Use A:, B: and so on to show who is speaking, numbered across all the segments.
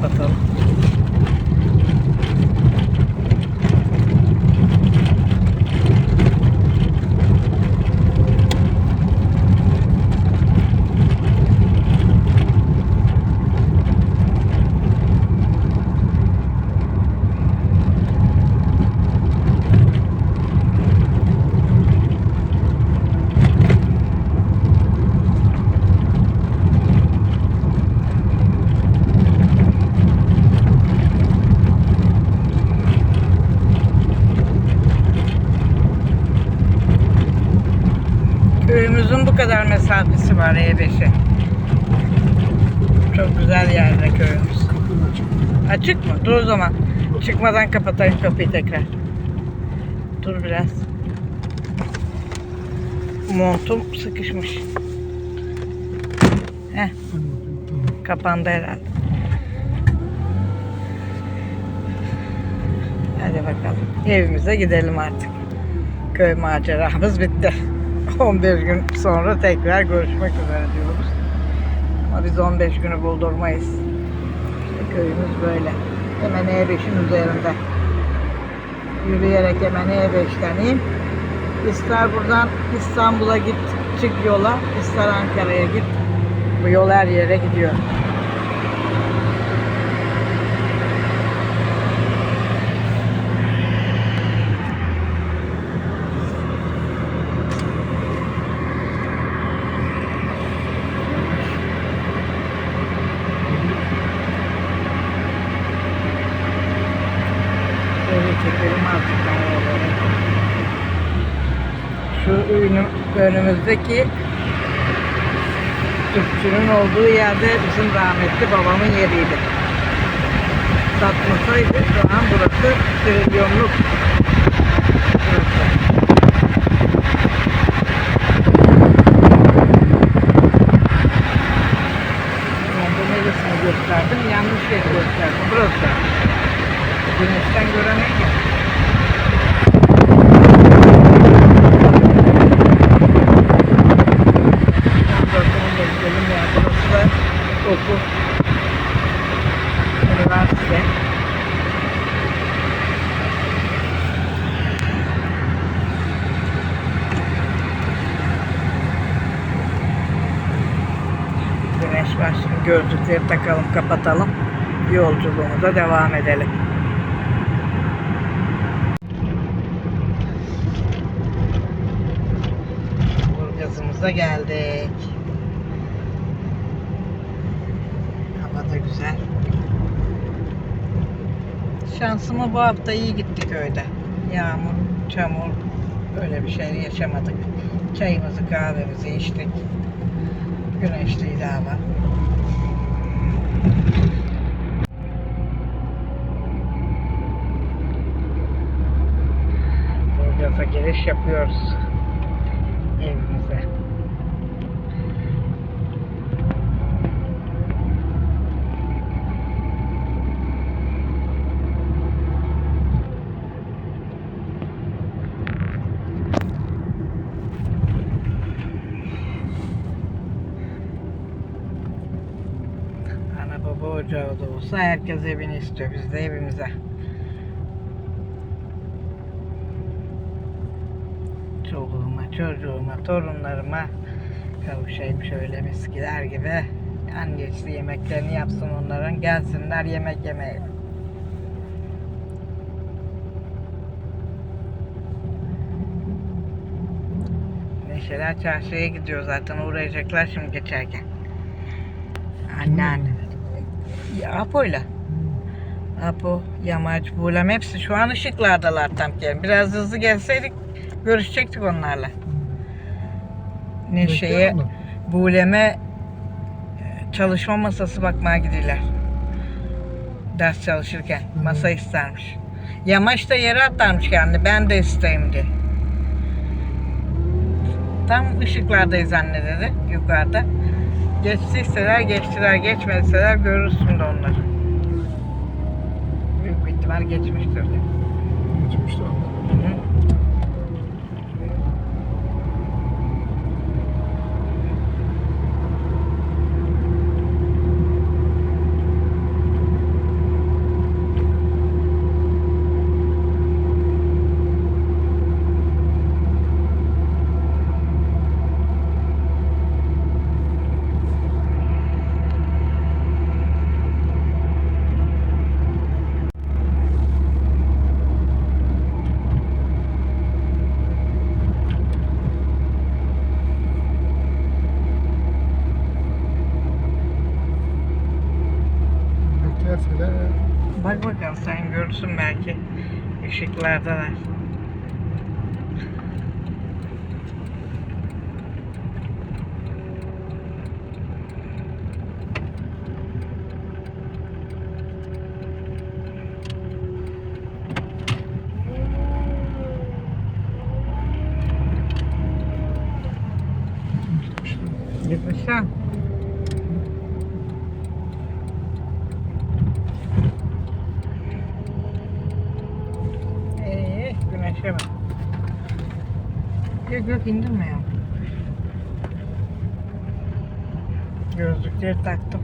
A: 不疼。Köyümüzün bu kadar mesafesi var E5'e. Çok güzel yerde köyümüz.
B: Açık.
A: Mı? Dur o zaman. Çıkmadan kapatayım kapıyı tekrar. Dur biraz. Montum sıkışmış. Heh, kapandı herhalde. Hadi bakalım. Evimize gidelim artık. Köy maceramız bitti. 11 gün sonra tekrar görüşmek üzere diyoruz. Ama biz 15 günü buldurmayız. İşte köyümüz böyle. Hemen E5'in üzerinde. Yürüyerek hemen E5'ten in. İster buradan İstanbul'a git, çık yola. ister Ankara'ya git. Bu yol her yere gidiyor. Böyle çekelim artık kameraları. Şu önüm, önümüzdeki tüpçünün olduğu yerde bizim rahmetli babamın yeriydi. Satmasaydı şu an burası trilyonluk. Gösterdim? Yanlış yeri gösterdim. Burası. Güneşten göremeyiz. Burasını bekleyelim ya. Burası da okul. Üniversite. Güneş var. Şimdi gözlükleri takalım, kapatalım. Yolculuğumuza devam edelim. Burgazımıza geldik. Hava da güzel. Şansıma bu hafta iyi gitti köyde. Yağmur, çamur, öyle bir şey yaşamadık. Çayımızı, kahvemizi içtik. Güneşliydi hava. Burgaz'a giriş yapıyoruz. Evimize. Ana ocağı da olsa herkes evini istiyor. Biz de evimize. Çoluğuma, çocuğuma, torunlarıma kavuşayım şöyle miskiler gibi. Annesi yemeklerini yapsın onların. Gelsinler yemek yemeye. Neşeler çarşıya gidiyor zaten uğrayacaklar şimdi geçerken. Anneanne. Apo'yla. Apo, Yamaç, Bulem hepsi şu an ışıklardalar tam gelin. Biraz hızlı gelseydik görüşecektik onlarla. Neşe'ye? Bulem'e e, çalışma masası bakmaya gidiyorlar. Ders çalışırken masa istermiş. Yamaç da yere atlarmış kendi. Ben de isteyim diye. Tam ışıklardayız anne dedi yukarıda. Geçtiyseler geçtiler, geçmediseler görürsün de onları. Büyük ihtimal geçmiştir. de.
B: Geçmişti ama.
A: Hı hı. Bak bakalım sen görürsün belki. Işıklardalar. Ee, güneşe bak. Yok yok indirme ya. Gözlükleri taktım.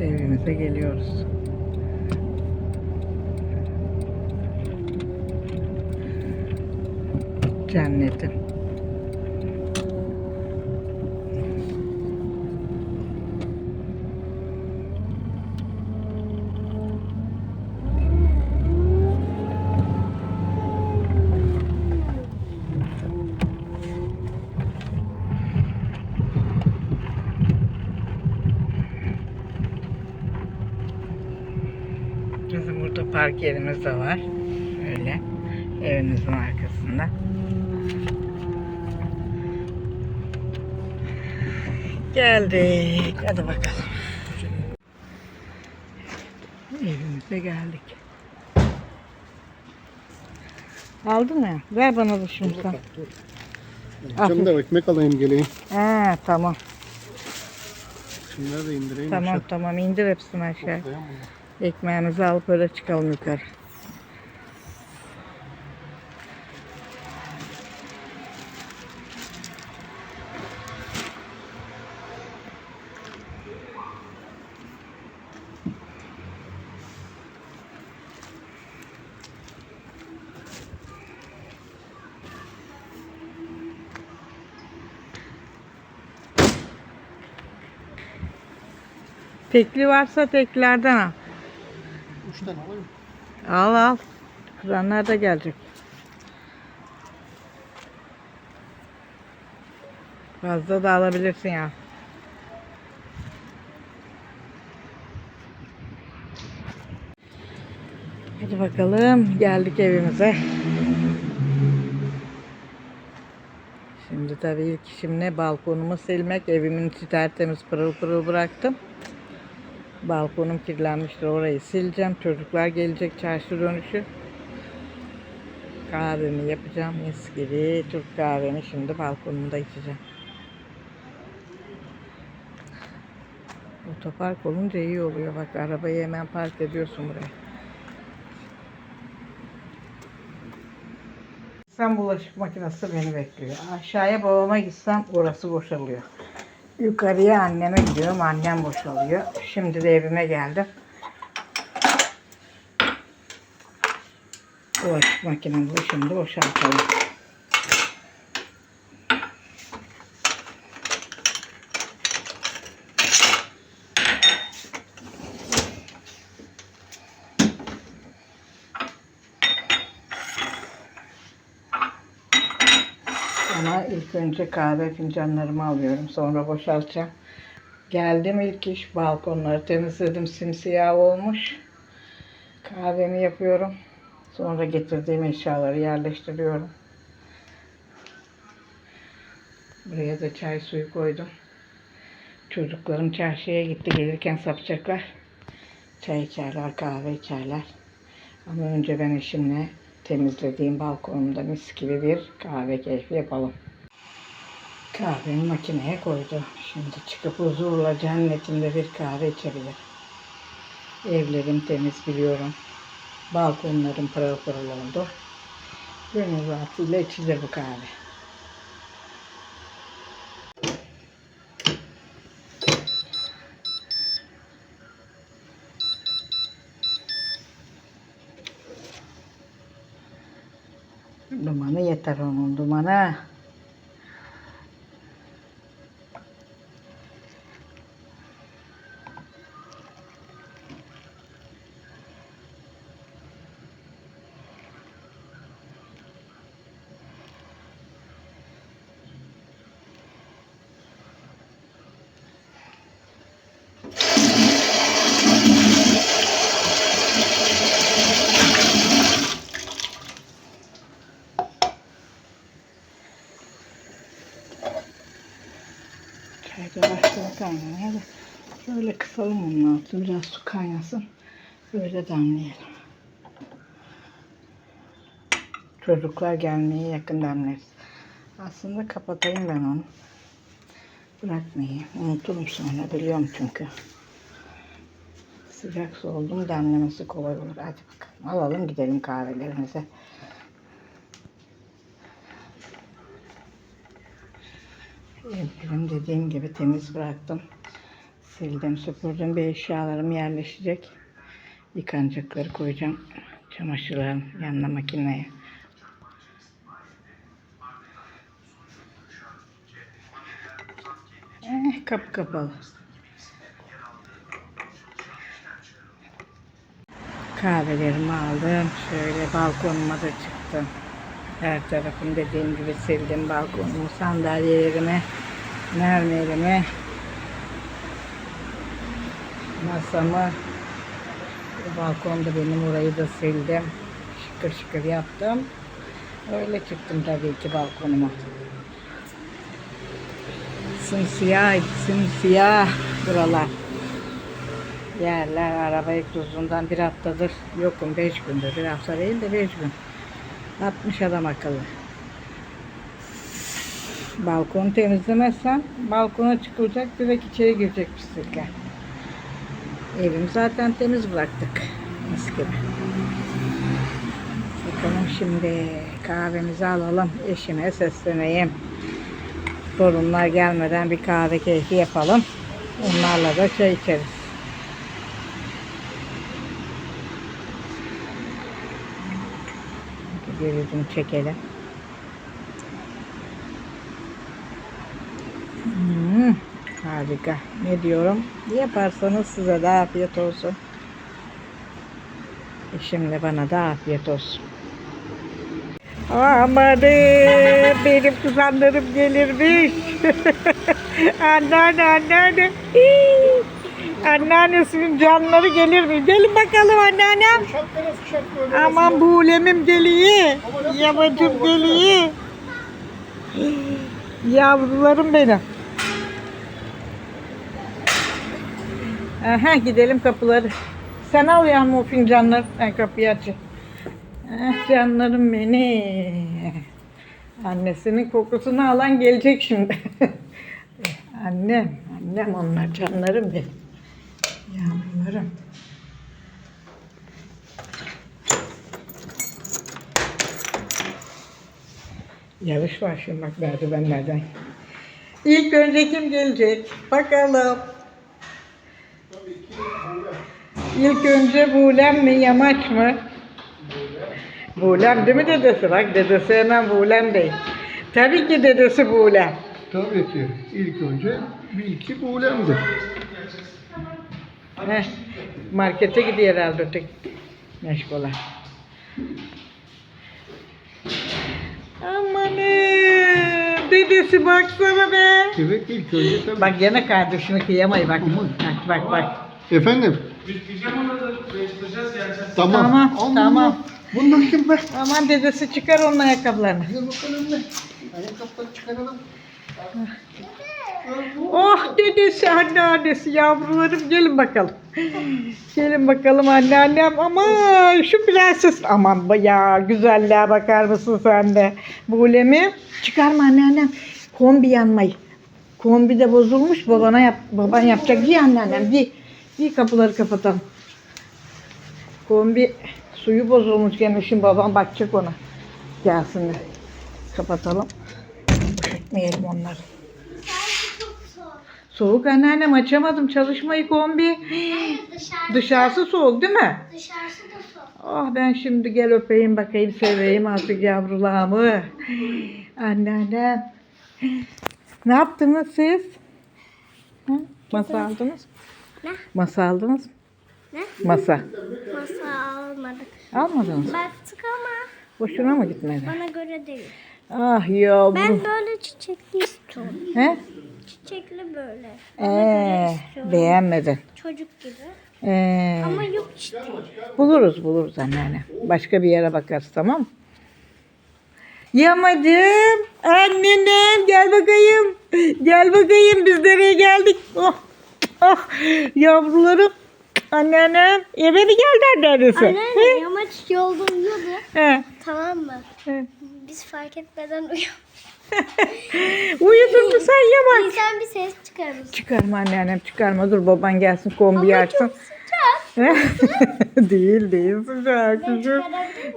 A: Evimize geliyoruz. Cennetim. Bizim yerimiz de var. Öyle. Evimizin arkasında. Geldik. Hadi bakalım. Evimize geldik. Aldın mı? Ver bana da şunu sen.
B: Akşam da ekmek alayım geleyim.
A: He tamam.
B: Şunları da indireyim.
A: Tamam
B: aşağı.
A: tamam indir hepsini aşağı.
B: Toplayalım bunu.
A: Ekmeğimizi alıp öyle çıkalım yukarı. Tekli varsa teklerden al.
B: Tane alayım.
A: Al al. Kızanlar da gelecek. Fazla da alabilirsin ya. Hadi bakalım. Geldik evimize. Şimdi tabii ilk işim ne? Balkonumu silmek. Evimin içi tertemiz pırıl pırıl bıraktım. Balkonum kirlenmiştir. Orayı sileceğim. Çocuklar gelecek çarşı dönüşü. Kahvemi yapacağım. Mis gibi Türk kahvemi şimdi balkonumda içeceğim. Otopark olunca iyi oluyor. Bak arabayı hemen park ediyorsun buraya. Sen bulaşık makinesi beni bekliyor. Aşağıya babama gitsem orası boşalıyor. Yukarıya anneme gidiyorum. Annem boşalıyor. Şimdi de evime geldim. Bulaşık makinemizi şimdi boşaltalım. Ama ilk önce kahve fincanlarımı alıyorum. Sonra boşaltacağım. Geldim ilk iş balkonları temizledim. Simsiyah olmuş. Kahvemi yapıyorum. Sonra getirdiğim eşyaları yerleştiriyorum. Buraya da çay suyu koydum. Çocuklarım çarşıya gitti. Gelirken sapacaklar. Çay içerler, kahve içerler. Ama önce ben eşimle temizlediğim balkonumda mis gibi bir kahve keyfi yapalım. Kahvemi makineye koydum. Şimdi çıkıp huzurla cennetinde bir kahve içebilirim. Evlerim temiz biliyorum. Balkonlarım pırıl pırıl oldu. Gönül rahatlığıyla içilir bu kahve. ಇರ್ತಾರೆ ಒಂದೊಂದು ಮರ. Kaynamaya da şöyle kısalım onun altını biraz su kaynasın. Böyle damlayalım. Çocuklar gelmeye yakın demleriz. Aslında kapatayım ben onu. Bırakmayayım. Unuturum sonra biliyorum çünkü. Sıcak mu demlemesi kolay olur. Hadi bakalım alalım gidelim kahvelerimize. Evlerim dediğim gibi temiz bıraktım. Sildim, süpürdüm. Bir eşyalarım yerleşecek. Yıkanacakları koyacağım. Çamaşırların yanına makineye. Eh, kapı kapalı. Kahvelerimi aldım. Şöyle balkonuma da çıktım. Her tarafım dediğim gibi sildim. Balkonumu, sandalyelerimi, mermerimi, masamı. Balkonda benim orayı da sildim. Şıkır şıkır yaptım. Öyle çıktım tabii ki balkonuma. Simsiyah, simsiyah buralar. Yerler araba egzozundan bir haftadır yokum. Beş gündür. Bir hafta değil de beş gün. 60 adam akıllı. Balkonu temizlemezsem balkona çıkılacak direkt içeri girecek pislikler. Evim zaten temiz bıraktık. Mis gibi. Bakalım şimdi kahvemizi alalım. Eşime sesleneyim. Torunlar gelmeden bir kahve keyfi yapalım. Onlarla da çay içeriz. Bir yüzünü çekelim. Hmm, harika. Ne diyorum? Yaparsanız size de afiyet olsun. Şimdi bana da afiyet olsun. Amanım benim kızanlarım gelirmiş. anneanne anneanne. Anneannesinin canları gelir mi? Gelin bakalım anneannem.
B: Şapkana sıçak böyle.
A: Aman buğulemim geliyor. Yavacım geliyor. Yavrularım benim. Aha gidelim kapıları. Sen al ya o fincanları. Ben kapıyı açayım. Ah canlarım beni. Annesinin kokusunu alan gelecek şimdi. annem, annem onlar canlarım benim. Yavrularım. Yarış var şimdi bak merdivenlerden. İlk önce kim gelecek? Bakalım. İlk önce Buğlem mi Yamaç mı? Buğlem değil mi dedesi? Bak dedesi hemen Buğlem değil. Tabii ki dedesi Buğlem.
B: Tabii ki. İlk önce bir iki buğulemdi.
A: Heh, markete gidiyor herhalde öteki meşgule. Amanın dedesi baksana be.
B: Evet ilk önce tabii.
A: Bak gene kardeşini kıyamayı bak. Bak bak bak.
B: Efendim? Tamam.
A: Tamam,
B: Allah.
A: tamam.
B: Bunlar kim be?
A: Aman dedesi çıkar onun ayakkabılarını.
B: Gel bakalım ne? Ayakkabıları çıkaralım.
A: Oh dedesi anneannesi yavrularım gelin bakalım. Gelin bakalım anneannem. Aman şu prenses. Aman ya güzelliğe bakar mısın sen de. Bulemi çıkarma anneannem. Kombi yanmayı. Kombi de bozulmuş babana yap baban yapacak. Giy anneannem giy. Giy kapıları kapatalım. Kombi suyu bozulmuş gene şimdi babam bakacak ona. Gelsin de. Kapatalım. Üşütmeyelim onları. Soğuk anneannem açamadım çalışmayı kombi.
C: Dışarı,
A: Dışarısı soğuk değil mi?
C: dışarısı da soğuk.
A: Ah ben şimdi gel öpeyim bakayım seveyim artık yavrularımı. Anneannem. Ne yaptınız siz? Hı? Masa aldınız?
C: Ne?
A: Masa aldınız mı?
C: Ne?
A: Masa.
C: Masa almadık.
A: Almadınız mı?
C: Baktık ama
A: Boşuna mı gitmedi?
C: bana göre değil.
A: Ah yavrum.
C: Ben böyle çiçekli istiyorum.
A: He?
C: Çiçekli böyle.
A: Ee, beğenmedin.
C: Çocuk gibi.
A: Ee,
C: Ama yok işte.
A: buluruz buluruz anneanne. Başka bir yere bakarız tamam mı? Yamacım, annenim gel bakayım. Gel bakayım biz nereye geldik? Oh, oh yavrularım. Anneannem eve mi geldi annesi?
C: Anne yamaç yolda uyuyordu.
A: He,
C: Tamam mı?
A: he.
C: Biz fark etmeden uyuyor.
A: Uyudun mu sen yamaç?
C: İnsan bir ses çıkarır.
A: Çıkarma anneannem çıkarma dur baban gelsin kombi açsın.
C: Sıcak.
A: değil değil sıcak. Üşür,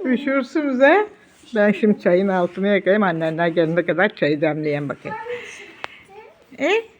A: üşürsünüz he. Ben şimdi çayın altını yakayım annenler gelene kadar çayı demleyen bakayım. E?